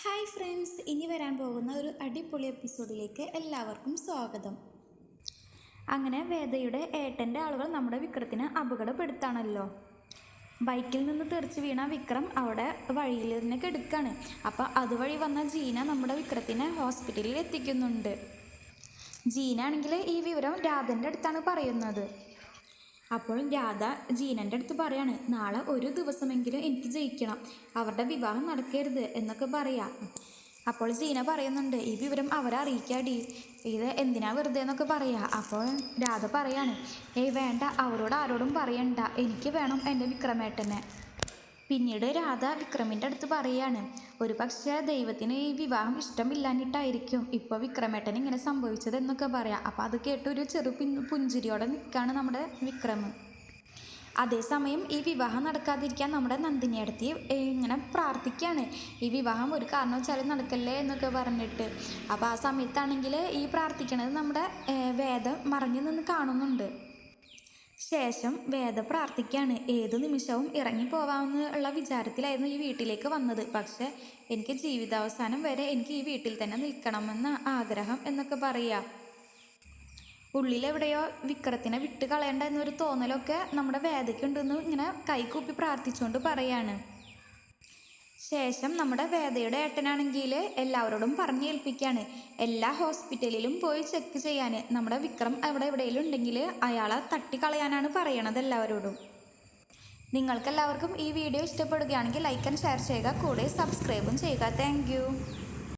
Hi friends ഇനി വരാൻ പോകുന്ന ഒരു അടിപൊളി എപ്പിസോഡിലേക്ക് എല്ലാവർക്കും സ്വാഗതം. അങ്ങനെ വേദയുടെ ഏട്ടന്റെ ആളുകൾ നമ്മുടെ വിക്രത്തിനെ അപകടപ്പെടുത്താണല്ലോ. ബൈക്കിൽ നിന്ന് തെറിച്ച് വീണ വിക്രം അവിടെ വഴിയിൽ തന്നെ കെടുക്കാണ്. അപ്പോൾ അതുവഴി വന്ന ജീന നമ്മുടെ വിക്രത്തിനെ ഹോസ്പിറ്റലിൽ എത്തിക്കുന്നുണ്ട്. ജീന ആണെങ്കിൽ ഈ വിവരം രാധന്റെ അടുത്താണ് പറയുന്നത്. അപ്പോൾ രാധ ജീനന്റെ അടുത്ത് പറയാണ് നാളെ ഒരു ദിവസമെങ്കിലും എനിക്ക് ജയിക്കണം. അവരുടെ വിവാഹം നടക്കരുത് എന്നൊക്കെ പറയാം. അപ്പോൾ ജീന പറയുന്നുണ്ട് ഈ വിവരം അവരെ അറിയിക്കാടി. ഇത് എന്തിനാ വെറുതെ എന്നൊക്കെ പറയാ. അപ്പോൾ രാധ പറയാണ് ഏയ് വേണ്ട അവരോട് ആരോടും പറയണ്ട. എനിക്ക് വേണം എന്റെ വിക്രമേട്ടനെ. പിന്നീട് രാധ വിക്രമിന്റെ അടുത്ത് പറയാണ് ഒരു പക്ഷേ ദൈവത്തിന് ഈ വിവാഹം ഇഷ്ടമില്ലാഞ്ഞിട്ടായിരിക്കും. ഇപ്പോൾ വിക്രമേട്ടൻ ഇങ്ങനെ സംഭവിച്ചത് എന്നൊക്കെ പറയാം. അപ്പോൾ അത് കേട്ട് ഒരു ചെറു പിൻ പുഞ്ചിരിയോടെ നിൽക്കുകയാണ് നമ്മുടെ വിക്രം. അതേസമയം ഈ വിവാഹം നടക്കാതിരിക്കാൻ നമ്മുടെ നന്ദിനിയടുത്ത് ഇങ്ങനെ പ്രാർത്ഥിക്കുകയാണ് ഈ വിവാഹം ഒരു കാരണവശാലും നടക്കല്ലേ എന്നൊക്കെ പറഞ്ഞിട്ട്. അപ്പോൾ ആ സമയത്താണെങ്കിൽ ഈ പ്രാർത്ഥിക്കണത് നമ്മുടെ വേദം മറിഞ്ഞു നിന്ന് കാണുന്നുണ്ട്. ശേഷം വേദ പ്രാർത്ഥിക്കുകയാണ് ഏത് നിമിഷവും ഇറങ്ങി പോവാമെന്നുള്ള വിചാരത്തിലായിരുന്നു ഈ വീട്ടിലേക്ക് വന്നത്. പക്ഷെ എനിക്ക് ജീവിതാവസാനം വരെ എനിക്ക് ഈ വീട്ടിൽ തന്നെ നിൽക്കണമെന്ന ആഗ്രഹം എന്നൊക്കെ പറയുക ഉള്ളിലെവിടെയോ വിക്രത്തിനെ വിട്ട് കളയണ്ട എന്നൊരു തോന്നലൊക്കെ നമ്മുടെ വേദയ്ക്കുണ്ടെന്ന് ഇങ്ങനെ കൈകൂപ്പി പ്രാർത്ഥിച്ചുകൊണ്ട് പറയാണ്. ശേഷം നമ്മുടെ വേദയുടെ ഏട്ടനാണെങ്കിൽ എല്ലാവരോടും പറഞ്ഞേൽപ്പിക്കുകയാണ് എല്ലാ ഹോസ്പിറ്റലിലും പോയി ചെക്ക് ചെയ്യാൻ നമ്മുടെ വിക്രം അവിടെ എവിടെയെങ്കിലും ഉണ്ടെങ്കിൽ അയാളെ തട്ടിക്കളയാനാണ് പറയണത് എല്ലാവരോടും. നിങ്ങൾക്കെല്ലാവർക്കും ഈ വീഡിയോ ഇഷ്ടപ്പെടുകയാണെങ്കിൽ ലൈക്ക് ആൻഡ് ഷെയർ ചെയ്യുക. കൂടെ സബ്സ്ക്രൈബും ചെയ്യുക. താങ്ക്